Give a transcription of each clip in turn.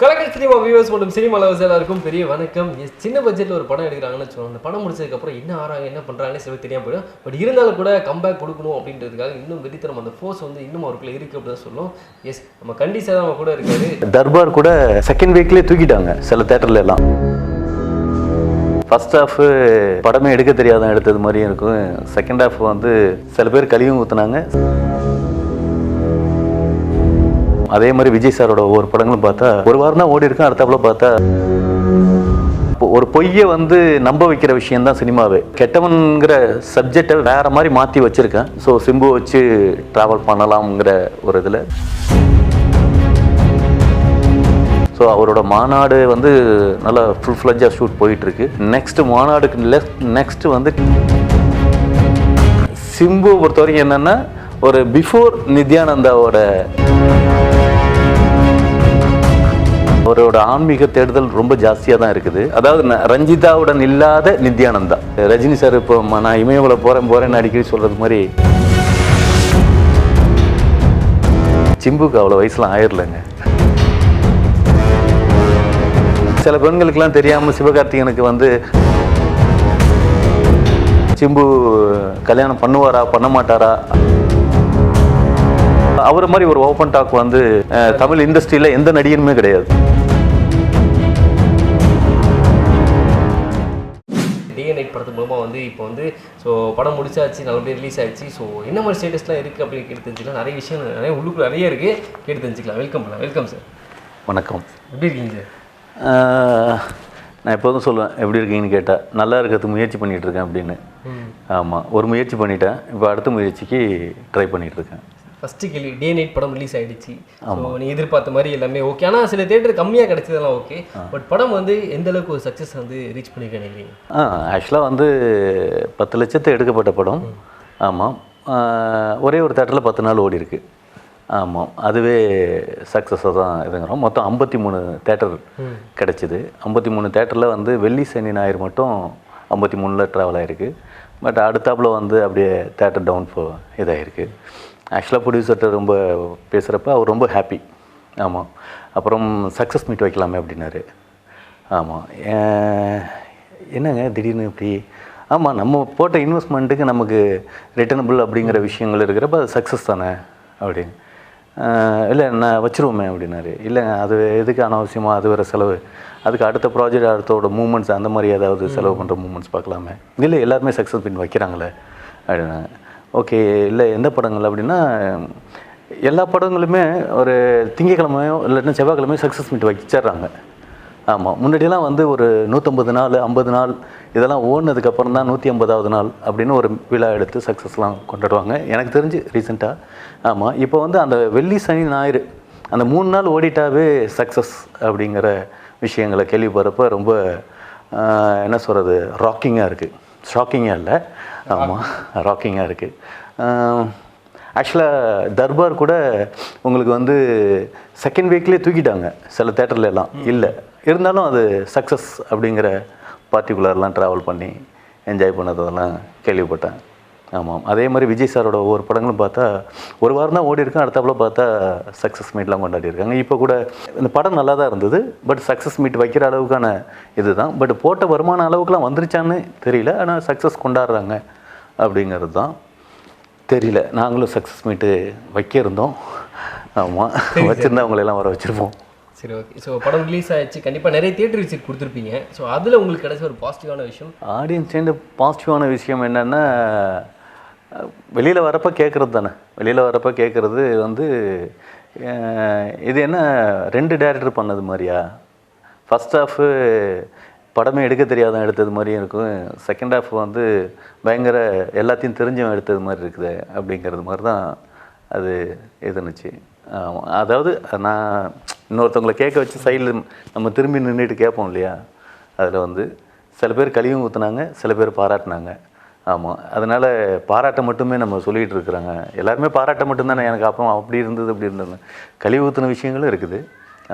கலக்கல் cinema viewers மற்றும் cinema lovers எல்லாருக்கும் பெரிய வணக்கம். சின்ன பட்ஜெட்டில் ஒரு படம் எடுக்கிறாங்கன்னு வச்சுக்கோங்க. அந்த படம் முடிச்சதுக்கப்புறம் என்ன ஆறாங்க என்ன பண்ணுறாங்கன்னு சில தெரியாம போயிடும். பட் இருந்தாலும் கூட கம்பேக் கொடுக்கணும் அப்படின்றதுக்காக இன்னும் வெறித்தனம் அந்த ஃபோர்ஸ் வந்து இன்னும் அவருக்குள்ள இருக்குது அப்படின்னு சொல்லும். எஸ் நம்ம கண்டிஷாக தான் கூட இருக்காரு. தர்பார் கூட செகண்ட் வீக்லேயே தூக்கிட்டாங்க சில தேட்டர்ல எல்லாம். ஃபர்ஸ்ட் ஹாஃப் படமே எடுக்க தெரியாத எடுத்தது மாதிரியும் இருக்கும். செகண்ட் ஹாஃப் வந்து சில பேர் கழிவும் இருக்கும். அதே மாதிரி விஜய் சாரோட ஒவ்வொரு படங்களும் பார்த்தா ஒரு வாரம் தான் ஓடி இருக்கும் அடுத்தாப்புல பார்த்தா இப்போ ஒரு பொய்யை வந்து நம்ப வைக்கிற விஷயம் தான் சினிமாவே. கெட்டவன்கிற சப்ஜெக்டை வேற மாதிரி மாற்றி வச்சிருக்கேன். ஸோ சிம்பு வச்சு ட்ராவல் பண்ணலாம்ங்கிற ஒரு இதில். ஸோ அவரோட மாநாடு வந்து நல்லா ஃபுல் ஃப்ளஜாக ஷூட் போயிட்டுருக்கு. நெக்ஸ்ட் மாநாடுக்கு நெக்ஸ்ட் வந்து சிம்பு பொறுத்த வரைக்கும் ஒரு பிஃபோர் நித்யானந்தாவோட அவரோட ஆன்மீக தேடுதல் ரொம்ப ஜாஸ்தியாக தான் இருக்குது. அதாவது ரஞ்சிதாவுடன் இல்லாத நித்யானந்தா. ரஜினி சார் இப்போ நான் இமயமலை போகிறேன் போகிறேன்னு அடிக்கடி சொல்கிறது மாதிரி சிம்புக்கு அவ்வளோ வயசுலாம் ஆயிரலங்க. சில பெண்களுக்கெல்லாம் தெரியாமல் சிவகார்த்திகனுக்கு வந்து சிம்பு கல்யாணம் பண்ணுவாரா பண்ண மாட்டாரா? அவரை மாதிரி ஒரு ஓப்பன் டாக் வந்து தமிழ் இண்டஸ்ட்ரியில் எந்த நடிகனுமே கிடையாது. டே நைட் படத்து மூலமாக வந்து இப்போ வந்து ஸோ படம் முடிச்சாச்சு நல்லபடியாக ரிலீஸ் ஆயிடுச்சு ஸோ என்ன மாதிரி ஸ்டேட்டஸ்லாம் இருக்குது அப்படின்னு கேட்டு தெரிஞ்சுக்கலாம். நிறைய விஷயங்கள் நிறைய உள்ளுக்குள்ள நிறைய இருக்குது கேட்டு தெரிஞ்சுக்கலாம். வெல்கம் பண்ணலாம் வெல்கம் சார் வணக்கம். எப்படி இருக்கீங்க சார் நான் எப்போதும் சொல்லுவேன் எப்படி இருக்கீங்கன்னு கேட்டால் நல்லா இருக்கிறதுக்கு முயற்சி பண்ணிட்டு இருக்கேன் அப்படின்னு. ஆமாம் ஒரு முயற்சி பண்ணிட்டேன். இப்போ அடுத்த முயற்சிக்கு ட்ரை பண்ணிட்டு இருக்கேன். ஃபஸ்ட்டு கேள்வி டே நைட் படம் ரிலீஸ் ஆயிடுச்சு. ஸோ நீ எதிர்பார்த்த மாதிரி எல்லாமே ஓகே ஆனால் சில தேட்டர் கம்மியாக கிடைச்சதெல்லாம் ஓகே பட் படம் வந்து எந்த அளவுக்கு ஒரு சக்ஸஸ் வந்து ரீச் பண்ணிருக்கேன் நினைக்கிறீங்க? ஆ ஆக்சுவலாக வந்து பத்து லட்சத்து எடுக்கப்பட்ட படம். ஆமாம் ஒரே ஒரு தேட்டரில் பத்து நாள் ஓடி இருக்கு. ஆமாம் அதுவே சக்ஸஸாக தான் இதுங்கிறோம். மொத்தம் ஐம்பத்தி மூணு தேட்டர் கிடச்சிது. ஐம்பத்தி மூணு தேட்டரில் வந்து வெள்ளி சனி ஞாயிறு மட்டும் ஐம்பத்தி மூணில் ட்ராவல் ஆகிருக்கு பட் அடுத்தாப்புல வந்து அப்படியே தேட்டர் டவுன் ஃபோ இதாகிருக்கு ஆக்சுவலாக ப்ரொடியூசர்கிட்ட ரொம்ப பேசுகிறப்ப அவர் ரொம்ப ஹாப்பி ஆமாம் அப்புறம் சக்ஸஸ் மீட் வைக்கலாமே அப்படின்னாரு. ஆமாம் என்னங்க திடீர்னு இப்படி? ஆமாம் நம்ம போட்ட இன்வெஸ்ட்மெண்ட்டுக்கு நமக்கு ரிட்டர்னபிள் அப்படிங்கிற விஷயங்கள் இருக்கிறப்ப அது சக்ஸஸ் தானே அப்படின்னு. இல்லை நான் வச்சுருவோமே அப்படின்னாரு. இல்லைங்க அது எதுக்கு அனாவசியமாக அது வேறு செலவு? அதுக்கு அடுத்த ப்ராஜெக்ட் அடுத்தோட மூமெண்ட்ஸ் அந்த மாதிரி ஏதாவது செலவு பண்ணுற மூமெண்ட்ஸ் பார்க்கலாமே. இல்லை எல்லாருமே சக்ஸஸ் பின் வைக்கிறாங்களே அப்படின்னாங்க ஓகே இல்லை எந்த படங்கள் அப்படின்னா எல்லா படங்களுமே ஒரு திங்கக்கிழமையோ இல்லைன்னா செவ்வாய்க்கிழமையோ சக்ஸஸ் மீட் வச்சிடுறாங்க. ஆமாம் முன்னாடியெல்லாம் வந்து ஒரு நூற்றம்பது நாள் ஐம்பது நாள் இதெல்லாம் ஓடினதுக்கப்புறம் தான் நூற்றி ஐம்பதாவது நாள் அப்படின்னு ஒரு விழா எடுத்து சக்ஸஸ்லாம் கொண்டாடுவாங்க. எனக்கு தெரிஞ்சு ரீசெண்டாக ஆமாம் இப்போ வந்து அந்த வெள்ளி சனி ஞாயிறு அந்த மூணு நாள் ஓடிட்டாவே சக்ஸஸ் அப்படிங்கிற விஷயங்களை கேள்விப்படுறப்ப ரொம்ப என்ன சொல்கிறது ராக்கிங்காக இருக்குது ஷாக்கிங்காக இல்லை. ஆமாம் ராக்கிங்காக இருக்குது ஆக்சுவலாக தர்பார் கூட உங்களுக்கு வந்து செகண்ட் வீக்லேயே தூக்கிட்டாங்க சில தேட்டர்ல எல்லாம். இல்லை. இருந்தாலும் அது சக்ஸஸ் அப்படிங்கிற பார்ட்டிகுலர்லாம் ட்ராவல் பண்ணி என்ஜாய் பண்ணதெல்லாம் கேள்விப்பட்டேன். ஆமாம். அதே மாதிரி விஜய் சாரோட ஒவ்வொரு படங்களும் பார்த்தா ஒரு வாரம் தான் ஓடி இருக்கும் அடுத்தாப்புல பார்த்தா சக்ஸஸ் மீட்லாம் கொண்டாடி இருக்காங்க. இப்போ கூட இந்த படம் நல்லா தான் இருந்தது பட் சக்ஸஸ் மீட் வைக்கிற அளவுக்கான இதுதான். பட் போட்ட வருமான அளவுக்குலாம் வந்துருச்சான்னு தெரியல ஆனால் சக்ஸஸ் கொண்டாடுறாங்க அப்படிங்கிறது தான் தெரியல. நாங்களும் சக்ஸஸ் மீட்டு வைக்க இருந்தோம். ஆமாம் வச்சுருந்தா அவங்களெல்லாம் வர வச்சுருப்போம். சரி ஓகே ஸோ படம் ரிலீஸ் ஆயிடுச்சு. கண்டிப்பாக நிறைய தேட்டர் விசிட் கொடுத்துருப்பீங்க. ஸோ அதில் உங்களுக்கு கிடைச்ச ஒரு பாசிட்டிவான விஷயம்? ஆடியன்ஸ் சேர்ந்து பாசிட்டிவான விஷயம் என்னென்னா வெளியில் வரப்போ கேட்குறது தானே. வெளியில் வரப்போ கேட்குறது வந்து இது என்ன ரெண்டு டேரக்டர் பண்ணது மாதிரியா? ஃபஸ்ட் ஹாஃபு படமே எடுக்க தெரியாதவன் எடுத்தது மாதிரியும் இருக்கும். செகண்ட் ஹாஃப் வந்து பயங்கர எல்லாத்தையும் தெரிஞ்சவன் எடுத்தது மாதிரி இருக்குது அப்படிங்கிறது மாதிரி தான் அது இதுனுச்சு அதாவது நான் இன்னொருத்தவங்களை கேட்க வச்சு சைடில் நம்ம திரும்பி நின்றுட்டு கேட்போம் இல்லையா? அதில் வந்து சில பேர் கழிவும் ஊற்றுனாங்க சில பேர் பாராட்டினாங்க. ஆமாம் அதனால் பாராட்ட மட்டுமே நம்ம சொல்லிகிட்டு இருக்கிறாங்க. எல்லாருமே பாராட்ட மட்டும்தானே? எனக்கு அப்போ அப்படி இருந்தது அப்படி இருந்தது கழிவு ஊற்றின விஷயங்களும் இருக்குது.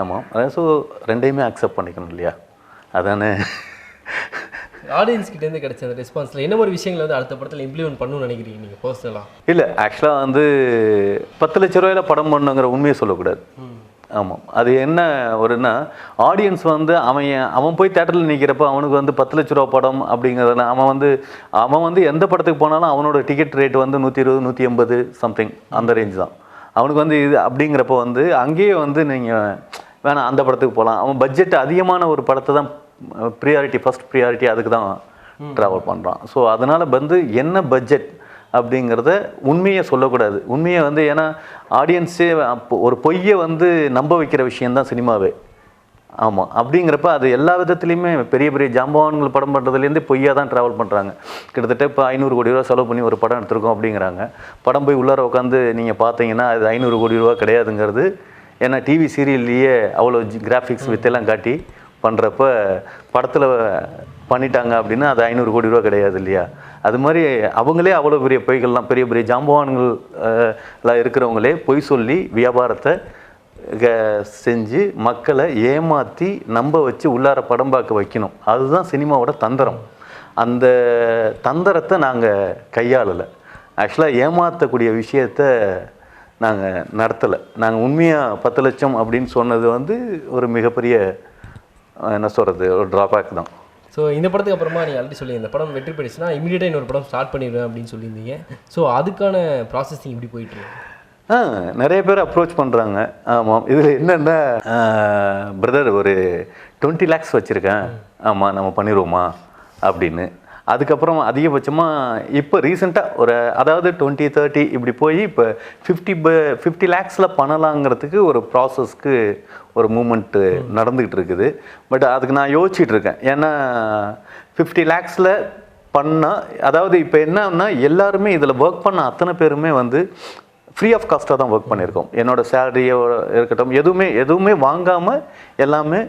ஆமாம் அதான் ஸோ ரெண்டையுமே அக்செப்ட் பண்ணிக்கணும் இல்லையா? அதானே? ஆடியன்ஸ் கிட்டேருந்து கிடைச்ச அந்த ரெஸ்பான்ஸில் என்ன மாதிரி விஷயங்களை வந்து அடுத்த படத்தில் இம்ப்ளிமெண்ட் பண்ணணும்னு நினைக்கிறீங்க நீங்கள் பர்சனலாக இல்லை ஆக்சுவலாக வந்து பத்து லட்ச ரூபாயில படம் பண்ணுங்கிற உண்மையை சொல்லக்கூடாது. ஆமாம் அது என்ன ஒருன்னா ஆடியன்ஸ் வந்து அவன் அவன் போய் தேட்டரில் நிற்கிறப்ப அவனுக்கு வந்து பத்து லட்ச ரூபா படம் அப்படிங்கிறதுல அவன் வந்து அவன் வந்து எந்த படத்துக்கு போனாலும் அவனோட டிக்கெட் ரேட் வந்து நூற்றி இருபது நூற்றி எண்பது சம்திங் அந்த ரேஞ்ச் தான். அவனுக்கு வந்து இது அப்படிங்கிறப்ப வந்து அங்கேயே வந்து நீங்கள் வேணாம் அந்த படத்துக்கு போகலாம் அவன் பட்ஜெட் அதிகமான ஒரு படத்தை தான் ப்ரியாரிட்டி ஃபர்ஸ்ட் ப்ரியாரிட்டி அதுக்கு தான் ட்ராவல் பண்ணுறான் ஸோ அதனால் வந்து என்ன பட்ஜெட் அப்படிங்கிறத உண்மையை சொல்லக்கூடாது. உண்மையை வந்து ஏன்னா ஆடியன்ஸே அப்போ ஒரு பொய்யை வந்து நம்ப வைக்கிற விஷயந்தான் சினிமாவே. ஆமாம் அப்படிங்கிறப்ப அது எல்லா விதத்துலேயுமே பெரிய பெரிய ஜாம்பவான்கள் படம் பண்ணுறதுலேருந்து பொய்யாக தான் ட்ராவல் பண்ணுறாங்க கிட்டத்தட்ட இப்போ ஐநூறு கோடி ரூபா செலவு பண்ணி ஒரு படம் எடுத்திருக்கோம் அப்படிங்கிறாங்க. படம் போய் உள்ளார உட்காந்து நீங்கள் பார்த்தீங்கன்னா அது ஐநூறு கோடி ரூபா கிடையாதுங்கிறது. ஏன்னா டிவி சீரியல்லையே அவ்வளோ கிராஃபிக்ஸ் வித்தெல்லாம் காட்டி பண்ணுறப்ப படத்தில் பண்ணிட்டாங்க அப்படின்னா அது ஐநூறு கோடி ரூபா கிடையாது இல்லையா? அது மாதிரி அவங்களே அவ்வளோ பெரிய பொய்கள்லாம் பெரிய பெரிய ஜாம்பவான்கள்லாம் இருக்கிறவங்களே பொய் சொல்லி வியாபாரத்தை க- செஞ்சு மக்களை ஏமாற்றி நம்ப வச்சு உள்ளார படம் பார்க்க வைக்கணும். அதுதான் சினிமாவோட தந்திரம். அந்த தந்திரத்தை நாங்கள் கையாளலை. ஆக்சுவலாக ஏமாற்றக்கூடிய விஷயத்த நாங்கள் நடத்தலை. நாங்கள் உண்மையாக பத்து லட்சம் அப்படின்னு சொன்னது வந்து ஒரு மிகப்பெரிய என்ன சொல்கிறது ஒரு ட்ராபேக் தான். ஸோ இந்த படத்துக்கு அப்புறமா நீங்கள் ஆல்ரெடி சொல்லி இந்த படம் வெற்றி பெற்றுச்சுன்னா இமீடியட்டாக இன்னொரு படம் ஸ்டார்ட் பண்ணிடுவேன் அப்படின்னு சொல்லியிருந்தீங்க. ஸோ அதுக்கான ப்ராசஸிங் இப்படி போயிட்டு இருக்கு? ஆ நிறைய பேர் அப்ரோச் பண்ணுறாங்க ஆமாம் இதில் என்னென்னா பிரதர் ஒரு டுவெண்ட்டி லேக்ஸ் வச்சுருக்கேன். ஆமாம் நம்ம பண்ணிடுவோமா அப்படின்னு. அதுக்கப்புறம் அதிகபட்சமாக இப்போ ரீசெண்டாக ஒரு அதாவது டுவெண்ட்டி தேர்ட்டி இப்படி போய் இப்போ ஃபிஃப்டி ப ஃபிஃப்டி லேக்ஸில் பண்ணலாங்கிறதுக்கு ஒரு ப்ராசஸ்க்கு ஒரு மூமெண்ட்டு நடந்துக்கிட்டு இருக்குது. பட் அதுக்கு நான் யோசிச்சுட்டு இருக்கேன். ஏன்னா ஃபிஃப்டி லேக்ஸில் பண்ணால் அதாவது இப்போ என்னன்னா எல்லாருமே இதில் ஒர்க் பண்ண அத்தனை பேருமே வந்து ஃப்ரீ ஆஃப் காஸ்ட்டாக தான் ஒர்க் பண்ணியிருக்கோம். என்னோடய சேலரியோ இருக்கட்டும் எதுவுமே எதுவுமே வாங்காமல் எல்லாமே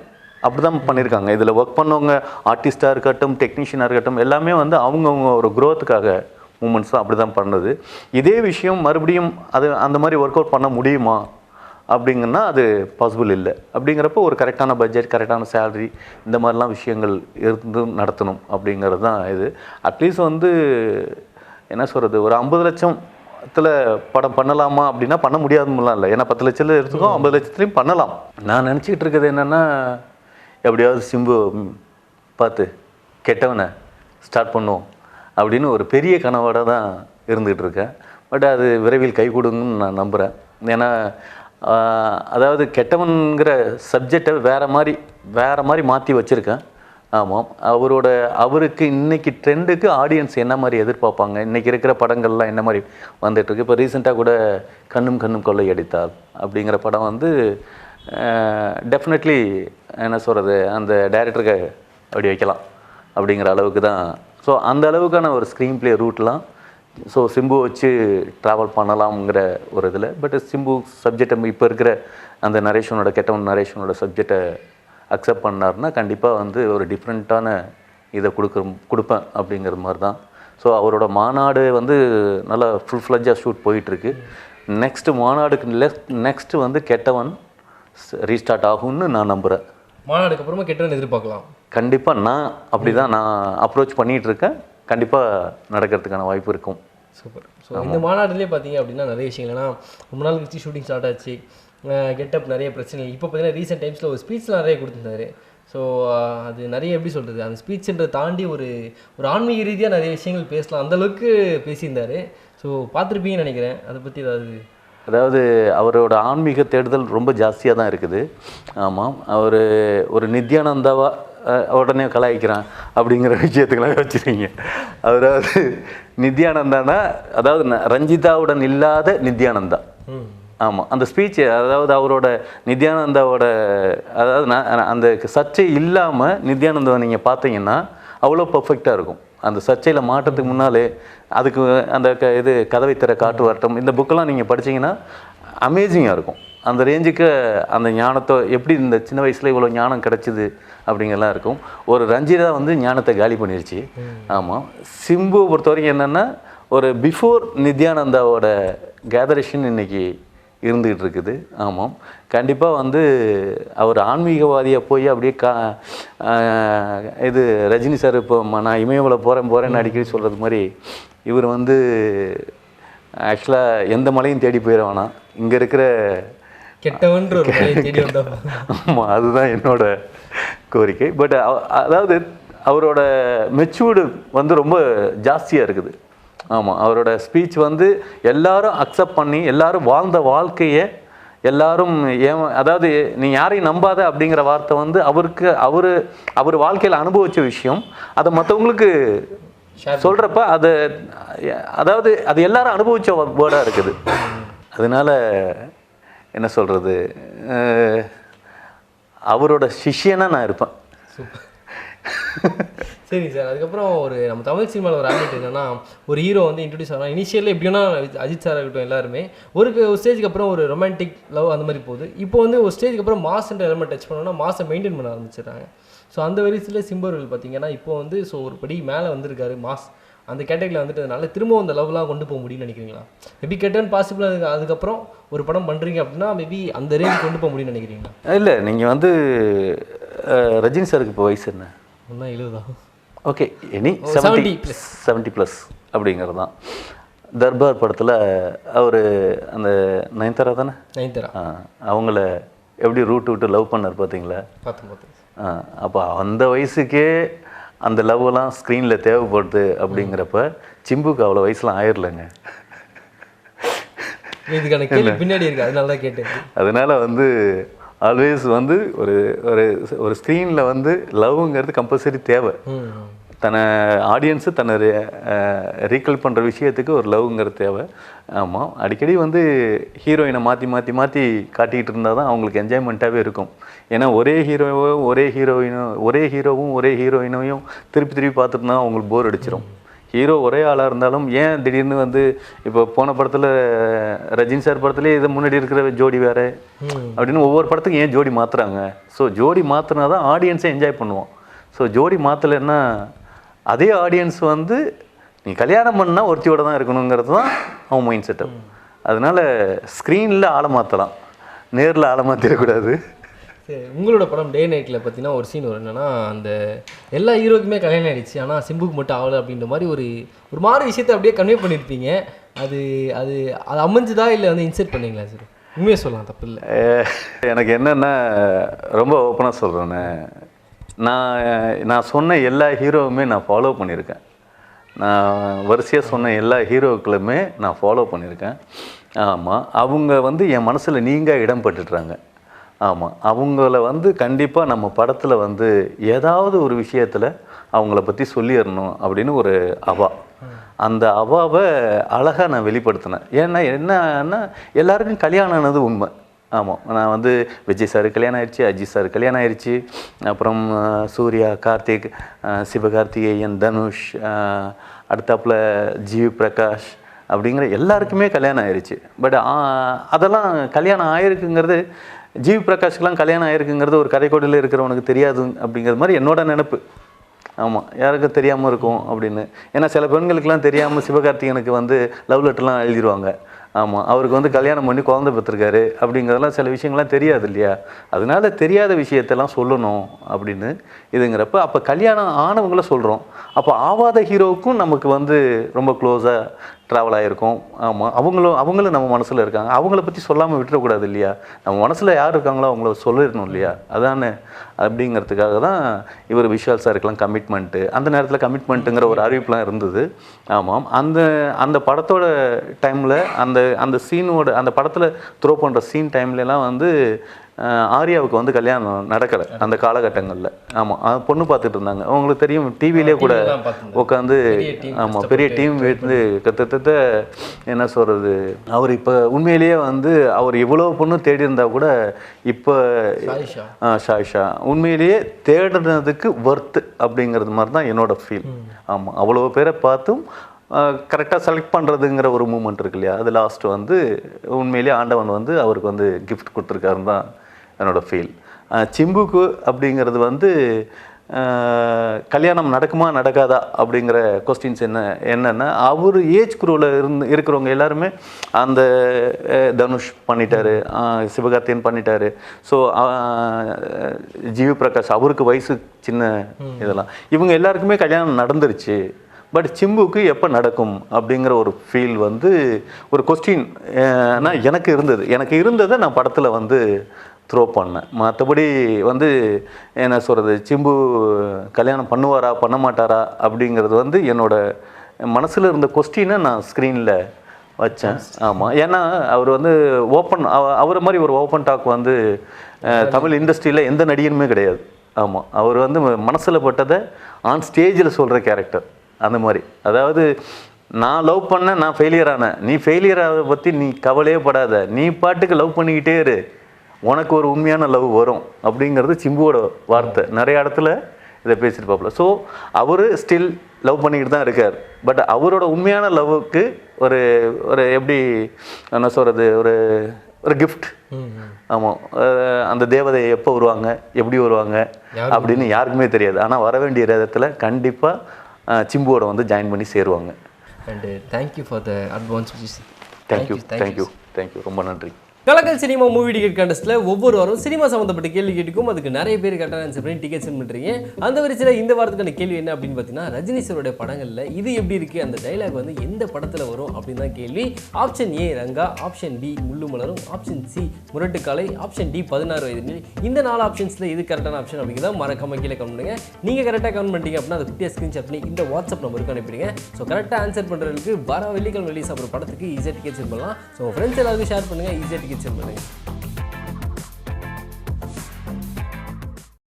அப்படி தான் பண்ணியிருக்காங்க. இதில் ஒர்க் பண்ணவங்க ஆர்டிஸ்ட்டாக இருக்கட்டும் டெக்னீஷியனாக இருக்கட்டும் எல்லாமே வந்து அவங்கவுங்க ஒரு க்ரோத்துக்காக மூமெண்ட்ஸ் தான் அப்படி தான் பண்ணுது. இதே விஷயம் மறுபடியும் அது அந்த மாதிரி ஒர்க் அவுட் பண்ண முடியுமா? அப்படிங்கன்னா அது பாசிபிள் இல்லை. அப்படிங்கிறப்போ ஒரு கரெக்டான பட்ஜெட் கரெக்டான சேலரி இந்த மாதிரிலாம் விஷயங்கள் இருந்து நடத்தணும் அப்படிங்கிறது தான் இது. அட்லீஸ்ட் வந்து என்ன சொல்கிறது ஒரு ஐம்பது லட்சத்தில் படம் பண்ணலாமா அப்படின்னா பண்ண முடியாதுலாம் இல்லை. ஏன்னா பத்து லட்சத்தில் எடுத்துக்கோ ஐம்பது லட்சத்துலையும் பண்ணலாம். நான் நினச்சிக்கிட்டு இருக்கிறது என்னென்னா எப்படியாவது சிம்பு பார்த்து கெட்டவனை ஸ்டார்ட் பண்ணுவோம் அப்படின்னு ஒரு பெரிய கனவோட தான் இருந்துகிட்டு இருக்கேன். பட் அது விரைவில் கை கொடுங்கன்னு நான் நம்புகிறேன் ஏன்னா அதாவது கெட்டவன்கிற சப்ஜெக்டை வேறு மாதிரி வேறு மாதிரி மாற்றி வச்சுருக்கேன். ஆமாம் அவரோட அவருக்கு இன்னைக்கு ட்ரெண்டுக்கு ஆடியன்ஸ் என்ன மாதிரி எதிர்பார்ப்பாங்க? இன்னைக்கு இருக்கிற படங்கள்லாம் என்ன மாதிரி வந்துட்டுருக்கு இப்போ ரீசெண்டாக கூட கண்ணும் கண்ணும் கொள்ளை அடித்தால் அப்படிங்கிற படம் வந்து டெஃபினெட்லி என்ன சொல்கிறது அந்த டேரக்டருக்கு அப்படி வைக்கலாம் அப்படிங்கிற அளவுக்கு தான். ஸோ அந்த அளவுக்கான ஒரு ஸ்க்ரீன் ப்ளே ரூட்லாம் ஸோ சிம்பு வச்சு ட்ராவல் பண்ணலாம்ங்கிற ஒரு இதில். பட் சிம்பு சப்ஜெக்டை இப்போ இருக்கிற அந்த நரேஷனோட கெட்டவன் நரேஷனோட சப்ஜெக்டை அக்செப்ட் பண்ணாருன்னா கண்டிப்பாக வந்து ஒரு டிஃப்ரெண்ட்டான இதை கொடுக்குற கொடுப்பேன் அப்படிங்கிற மாதிரி தான். ஸோ அவரோட மாநாடு வந்து நல்லா ஃபுல் ஃப்ளஜாக ஷூட் போயிட்டுருக்கு நெக்ஸ்ட்டு மாநாடுக்கு லெஃப்ட் நெக்ஸ்ட்டு வந்து கெட்டவன் ரீஸ்டார்ட் ஆகும்னு நான் நம்புகிறேன் மாநாடுக்கு அப்புறமா கெட்டவன் எதிர்பார்க்கலாம். கண்டிப்பாக நான் அப்படி தான் நான் அப்ரோச் பண்ணிகிட்டு இருக்கேன் கண்டிப்பாக நடக்கிறதுக்கான வாய்ப்பு இருக்கும். சூப்பர். ஸோ இந்த மாநாடுலேயே பார்த்தீங்க அப்படின்னா நிறைய விஷயங்கள். ஏன்னா ரொம்ப நாள் கழிச்சு ஷூட்டிங் ஸ்டார்ட் ஆச்சு. கெட்டப் நிறைய பிரச்சனை இப்போ பார்த்தீங்கன்னா ரீசெண்ட் டைம்ஸில் ஒரு ஸ்பீச்லாம் நிறைய கொடுத்துருந்தாரு. ஸோ அது நிறைய எப்படி சொல்கிறது அந்த ஸ்பீச்ன்றதை தாண்டி ஒரு ஒரு ஆன்மீக ரீதியாக நிறைய விஷயங்கள் பேசலாம். அந்த அளவுக்கு பேசியிருந்தாரு. ஸோ பார்த்துருப்பீங்கன்னு நினைக்கிறேன். அதை பற்றி ஏதாவது அதாவது அவரோட ஆன்மீக தேடுதல் ரொம்ப ஜாஸ்தியாக தான் இருக்குது. ஆமாம் அவர் ஒரு நித்யானந்தாவா அஹ், உடனே கலாய்க்கிறான் அப்படிங்கிற விஷயத்துக்கெல்லாம் வச்சுருக்கீங்க அதாவது நித்யானந்தானா அதாவது ரஞ்சிதாவுடன் இல்லாத நித்யானந்தா. ஆமாம் அந்த ஸ்பீச் அதாவது அவரோட நித்யானந்தாவோட அதாவது நான் அந்த சர்ச்சை இல்லாமல் நித்யானந்தாவை நீங்கள் பார்த்தீங்கன்னா அவ்வளோ பர்ஃபெக்டாக இருக்கும். அந்த சர்ச்சையில் மாற்றத்துக்கு முன்னாலே அதுக்கு அந்த க இது கதவை திற காட்டு வரட்டும். இந்த புக்கெல்லாம் நீங்கள் படிச்சீங்கன்னா அமேசிங்காக இருக்கும். அந்த ரேஞ்சுக்கு அந்த ஞானத்தை எப்படி இந்த சின்ன வயசில் இவ்வளோ ஞானம் கிடச்சிது அப்படிங்கெல்லாம் இருக்கும். ஒரு ரஞ்சிதா வந்து ஞானத்தை காலி பண்ணிருச்சு. ஆமாம் சிம்பு பொறுத்த வரைக்கும் என்னென்னா ஒரு பிஃபோர் நித்யானந்தாவோட கேதரேஷன் இன்னைக்கு இருந்துகிட்டு இருக்குது. ஆமாம். கண்டிப்பாக வந்து அவர் ஆன்மீகவாதியாக போய் அப்படியே கா இது ரஜினி சார் இப்போ நான் இமயமலை போகிறேன் போகிறேன்னு அடிக்கடி சொல்கிறது மாதிரி இவர் வந்து ஆக்சுவலாக எந்த மலையும் தேடி போயிட வேணாம். இங்கே இருக்கிற கெட்டவன்ற ஆமாம் அதுதான் என்னோட கோரிக்கை. பட் அதாவது அவரோட மெச்சூர்டு வந்து ரொம்ப ஜாஸ்தியாக இருக்குது. ஆமாம் அவரோட ஸ்பீச் வந்து எல்லாரும் அக்செப்ட் பண்ணி எல்லாரும் வாழ்ந்த வாழ்க்கையை எல்லாரும் ஏன் அதாவது நீ யாரையும் நம்பாத அப்படிங்கிற வார்த்தை வந்து அவருக்கு அவர் அவர் வாழ்க்கையில் அனுபவிச்ச விஷயம். அதை மற்றவங்களுக்கு சொல்கிறப்ப அது அதாவது அது எல்லாரும் அனுபவிச்ச வேர்டாக இருக்குது. அதனால என்ன சொல்கிறது அவரோட சிஷ்யனா நான் இருப்பேன். சரி சார். அதுக்கப்புறம் ஒரு நம்ம தமிழ் சினிமாவில் ஒரு ஆக்ட் என்னன்னா ஒரு ஹீரோ வந்து இன்ட்ரடியூஸ் ஆகலாம் இனிஷியலில் எப்படின்னா அஜித் சார் இருக்கட்டும் எல்லாருமே ஒரு ஒரு ஸ்டேஜ்க்கு அப்புறம் ஒரு ரொமான்டிக் லவ் அந்த மாதிரி போகுது. இப்போ வந்து ஒரு ஸ்டேஜ்க்கு அப்புறம் மாஸ்ன்ற எலமெண்ட் டச் பண்ணோம்னா மாசை மெயின்டைன் பண்ண ஆரம்பிச்சிடுறாங்க. ஸோ அந்த வரிசையில் சிம்பர்கள் பார்த்தீங்கன்னா இப்போ வந்து ஸோ ஒரு படி மேலே வந்திருக்காரு மாஸ் அந்த கேட்டகரியில் வந்துட்டதுனால திரும்பவும் அந்த லவ்லாம் கொண்டு போக முடியும்னு நினைக்கிறீங்களா? மேபி கெட்டன் பாசிபிள் அதுக்கு அதுக்கப்புறம் ஒரு படம் பண்ணுறீங்க அப்படின்னா மேபி அந்த ரேஞ்ச் கொண்டு போக முடியும்னு நினைக்கிறீங்களா? இல்லை நீங்கள் வந்து ரஜினி சாருக்கு இப்போ வயசு என்ன? ஒன்றா எழுபதா? Okay any 70 seventy plus. Seventy plus அப்படிங்கிறது தான் தர்பார் படத்தில் அவர் அந்த நயன்தாரா தானே? நைன்தரா ஆ, அவங்கள எப்படி ரூட் விட்டு லவ் பண்ணார் பார்த்தீங்களா பார்த்து பார்த்து அப்போ அந்த வயசுக்கே அந்த லவ்வெல்லாம் ஸ்க்ரீனில் தேவைப்படுது அப்படிங்கிறப்ப சிம்புக்கு அவ்வளோ வயசுலாம் ஆயிரலைங்க. இதுக்கான பின்னாடி இருக்கு அதனால தான் கேட்டேன். அதனால வந்து ஆல்வேஸ் வந்து ஒரு ஒரு ஒரு ஸ்க்ரீனில் வந்து லவ்ங்கிறது கம்பல்சரி தேவை. தன்னை ஆடியன்ஸு தன்னை ரீகல் பண்ணுற விஷயத்துக்கு ஒரு லவ்ங்கிற தேவை. ஆமாம் அடிக்கடி வந்து ஹீரோயினை மாற்றி மாற்றி மாற்றி காட்டிக்கிட்டு இருந்தால் தான் அவங்களுக்கு என்ஜாய்மெண்ட்டாகவே இருக்கும். ஏன்னா ஒரே ஹீரோவோ ஒரே ஹீரோயினும் ஒரே ஹீரோவும் ஒரே ஹீரோயினையும் திருப்பி திருப்பி பார்த்துட்டு இருந்தால் அவங்களுக்கு போர் அடிச்சிடும் ஹீரோ ஒரே ஆளாக இருந்தாலும் ஏன் திடீர்னு வந்து இப்போ போன படத்தில் ரஜினி சார் படத்துலேயே இது முன்னாடி இருக்கிற ஜோடி வேறு? அப்படின்னு ஒவ்வொரு படத்துக்கும் ஏன் ஜோடி மாற்றுறாங்க ஸோ ஜோடி மாற்றினா தான் ஆடியன்ஸை என்ஜாய் பண்ணுவோம். ஸோ ஜோடி மாற்றலைன்னா அதே ஆடியன்ஸ் வந்து நீ கல்யாணம் பண்ணால் ஒருத்தியோட தான் இருக்கணுங்கிறது தான் அவன் மைண்ட் செட்டப் அதனால ஸ்க்ரீனில் ஆளை மாற்றலாம் நேரில் ஆளை மாற்றிடக்கூடாது சரி உங்களோட படம் டே நைட்டில் பார்த்தீங்கன்னா ஒரு சீன் வரும். என்னன்னா அந்த எல்லா ஹீரோக்குமே கல்யாணம் ஆயிடுச்சு. ஆனால் சிம்புக்கு மட்டும் ஆகலை அப்படின்ற மாதிரி ஒரு ஒரு மாதிரி விஷயத்த அப்படியே கன்வே பண்ணியிருப்பீங்க அது அது அது அமைஞ்சுதா இல்லை வந்து இன்சர்ட் பண்ணீங்களா சார் உண்மையை சொல்லலாம் தப்பு இல்லை. எனக்கு என்னென்னா ரொம்ப ஓப்பனாக சொல்கிறேன்னு நான் நான் சொன்ன எல்லா ஹீரோவுமே நான் ஃபாலோ பண்ணியிருக்கேன். நான் வரிசையாக சொன்ன எல்லா ஹீரோக்களுமே நான் ஃபாலோ பண்ணியிருக்கேன். ஆமாம் அவங்க வந்து என் மனசில் நீங்கள் இடம் பட்டுடுறாங்க ஆமாம் அவங்கள வந்து கண்டிப்பாக நம்ம படத்தில் வந்து ஏதாவது ஒரு விஷயத்தில் அவங்கள பற்றி சொல்லிடணும் அப்படின்னு ஒரு அவா. அந்த அவாவை அழகாக நான் வெளிப்படுத்தினேன். ஏன்னா என்னன்னா எல்லாருக்கும் கல்யாணம் ஆனது உண்மை. ஆமாம் நான் வந்து விஜய் சார் கல்யாணம் ஆயிடுச்சு அஜித் சார் கல்யாணம் ஆயிடுச்சு அப்புறம் சூர்யா கார்த்திக் சிவகார்த்திகேயன் தனுஷ் அடுத்தாப்புல ஜிவி பிரகாஷ் அப்படிங்கிற எல்லாருக்குமே கல்யாணம் ஆயிடுச்சு பட் அதெல்லாம் கல்யாணம் ஆயிருக்குங்கிறது ஜிவி பிரகாஷ்க்கெலாம் கல்யாணம் ஆயிருக்குங்கிறது ஒரு கரைக்கோடியில் இருக்கிறவனுக்கு தெரியாது அப்படிங்கிற மாதிரி என்னோட நினப்பு. ஆமாம் யாருக்கும் தெரியாமல் இருக்கும் அப்படின்னு. ஏன்னா சில பெண்களுக்கெல்லாம் தெரியாமல் சிவகார்த்திகனுக்கு வந்து லவ் லெட்டர்லாம் எழுதிடுவாங்க ஆமாம் அவருக்கு வந்து கல்யாணம் பண்ணி குழந்தை பெற்றிருக்காரு அப்படிங்கிறதெல்லாம் சில விஷயங்கள்லாம் தெரியாது இல்லையா? அதனால தெரியாத விஷயத்தெல்லாம் சொல்லணும் அப்படின்னு இதுங்கிறப்ப அப்போ கல்யாணம் ஆனவங்கள சொல்கிறோம் அப்போ ஆவாத ஹீரோவுக்கும் நமக்கு வந்து ரொம்ப க்ளோஸாக ட்ராவல் ஆகிருக்கும் ஆமாம் அவங்களும் அவங்களும் நம்ம மனசில் இருக்காங்க. அவங்கள பற்றி சொல்லாமல் விட்டுறக்கூடாது இல்லையா? நம்ம மனசில் யார் இருக்காங்களோ அவங்கள சொல்லிடணும் இல்லையா? அதானே? அப்படிங்கிறதுக்காக தான் இவர் விஷுவல்ஸாக இருக்கலாம் கமிட்மெண்ட்டு அந்த நேரத்தில் கமிட்மெண்ட்டுங்கிற ஒரு அறிவிப்புலாம் இருந்தது. ஆமாம் அந்த அந்த படத்தோட டைமில் அந்த அந்த சீனோட அந்த படத்தில் த்ரோ பண்ணுற சீன் டைம்லலாம் வந்து ஆர்யாவுக்கு வந்து கல்யாணம் நடக்கலை அந்த காலகட்டங்களில். ஆமாம் பொண்ணு பார்த்துட்டு இருந்தாங்க. அவங்களுக்கு தெரியும் டிவிலே கூட. உட்காந்து ஆமாம் பெரிய டீம் வந்து கிட்டத்தட்ட என்ன சொல்கிறது அவர் இப்போ உண்மையிலேயே வந்து அவர் இவ்வளோ பொண்ணு தேடி இருந்தா கூட இப்போ ஷாயிஷா. உண்மையிலேயே தேடுனதுக்கு ஒர்த்து அப்படிங்கிறது மாதிரி தான் என்னோட ஃபீல் ஆமாம் அவ்வளோ பேரை பார்த்தும் கரெக்டாக செலக்ட் பண்ணுறதுங்கிற ஒரு மூமெண்ட் இருக்கு இல்லையா? அது லாஸ்ட் வந்து உண்மையிலேயே ஆண்டவன் வந்து அவருக்கு வந்து கிஃப்ட் கொடுத்துருக்காருன்னு தான் என்னோட ஃபீல் சிம்புக்கு அப்படிங்கிறது வந்து கல்யாணம் நடக்குமா நடக்காதா அப்படிங்கிற கொஸ்டின்ஸ் என்ன என்னன்னா அவர் ஏஜ் குரூவில் இருந்து இருக்கிறவங்க எல்லாருமே அந்த தனுஷ் பண்ணிட்டாரு சிவகார்த்தியன் பண்ணிட்டாரு. ஸோ ஜிவி பிரகாஷ் அவருக்கு வயசு சின்ன இதெல்லாம். இவங்க எல்லாருக்குமே கல்யாணம் நடந்துருச்சு. பட் சிம்புக்கு எப்போ நடக்கும் அப்படிங்கிற ஒரு ஃபீல் வந்து ஒரு கொஸ்டின் எனக்கு இருந்தது. எனக்கு இருந்ததை நான் படத்தில் வந்து த்ரோ பண்ணேன் மற்றபடி வந்து என்ன சொல்கிறது சிம்பு கல்யாணம் பண்ணுவாரா பண்ண மாட்டாரா அப்படிங்கிறது வந்து என்னோடய மனசில் இருந்த கொஸ்டினை நான் ஸ்க்ரீனில் வச்சேன். ஆமாம் ஏன்னா அவர் வந்து ஓப்பன் அவரை மாதிரி ஒரு ஓப்பன் டாக் வந்து தமிழ் இண்டஸ்ட்ரியில் எந்த நடிகனுமே கிடையாது. ஆமாம் அவர் வந்து மனசில் பட்டதை ஆன் ஸ்டேஜில் சொல்கிற கேரக்டர் அந்த மாதிரி. அதாவது நான் லவ் பண்ண நான் ஃபெயிலியர் ஆனேன். நீ ஃபெயிலியர் ஆகிறத பற்றி நீ கவலையே படாத. நீ பாட்டுக்கு லவ் பண்ணிக்கிட்டே இரு. உனக்கு ஒரு உண்மையான லவ் வரும் அப்படிங்கிறது சிம்புவோட வார்த்தை. நிறைய இடத்துல இதை பேசியிருப்பாப்புல. ஸோ அவர் ஸ்டில் லவ் பண்ணிக்கிட்டு தான் இருக்கார். பட் அவரோட உண்மையான லவ்வுக்கு ஒரு ஒரு எப்படி என்ன சொல்கிறது ஒரு ஒரு கிஃப்ட் ஆமாம் அந்த தேவதை எப்போ வருவாங்க எப்படி வருவாங்க அப்படின்னு யாருக்குமே தெரியாது. ஆனால் வர வேண்டிய நேரத்தில் கண்டிப்பாக சிம்புவோட வந்து ஜாயின் பண்ணி சேருவாங்க. And thank you for the advance thank you thank you thank you ரொம்ப நன்றி. கலக்கல் சினிமா மூவி டிக்கெட் கண்டஸ்ட்டில் ஒவ்வொரு வாரம் சினிமா சம்மந்தப்பட்ட கேள்வி கேட்டுக்கும் அதுக்கு நிறைய பேர் கரெக்டாக ஆன்சர் பண்ணி டிக்கெட் சென்ட் பண்ணுறீங்க அந்த வரிசையில் இந்த வாரத்துக்கான கேள்வி என்ன அப்படின்னு பார்த்தீங்கன்னா ரஜினி படங்களில் இது எப்படி இருக்குது அந்த டைலாக் வந்து எந்த படத்தில் வரும் அப்படின்னு தான் கேள்வி. Option A Ranga. Option B Mullum Malarum. Option C Murattu Kaalai. Option D பதினாறு வயது இந்த நாலு ஆப்ஷன்ஸில் இது கரெக்டான ஆப்ஷன் அப்படிங்கிறத மறக்காம கீழே கமெண்ட் பண்ணுங்க. நீங்கள் கரெக்டாக கமெண்ட் பண்ணிட்டீங்க அப்படின்னா அதை குட்டியாக ஸ்க்ரீன்ஷாட் பண்ணி இந்த வாட்ஸ்அப் நம்பருக்கு அனுப்பிடுங்க. ஸோ கரெக்டாக ஆன்சர் பண்ணுறதுக்கு வர வெள்ளிக்கிழமை ரிலீஸ் ஆகிற படத்துக்கு ஈஸியாக டிக்கெட் சென்ட் பண்ணலாம். ஸோ ஃப்ரெண்ட்ஸ் எல்லாருக்கும் ஷேர் பண்ணுங்கள் ஈஸியாக Timberlake.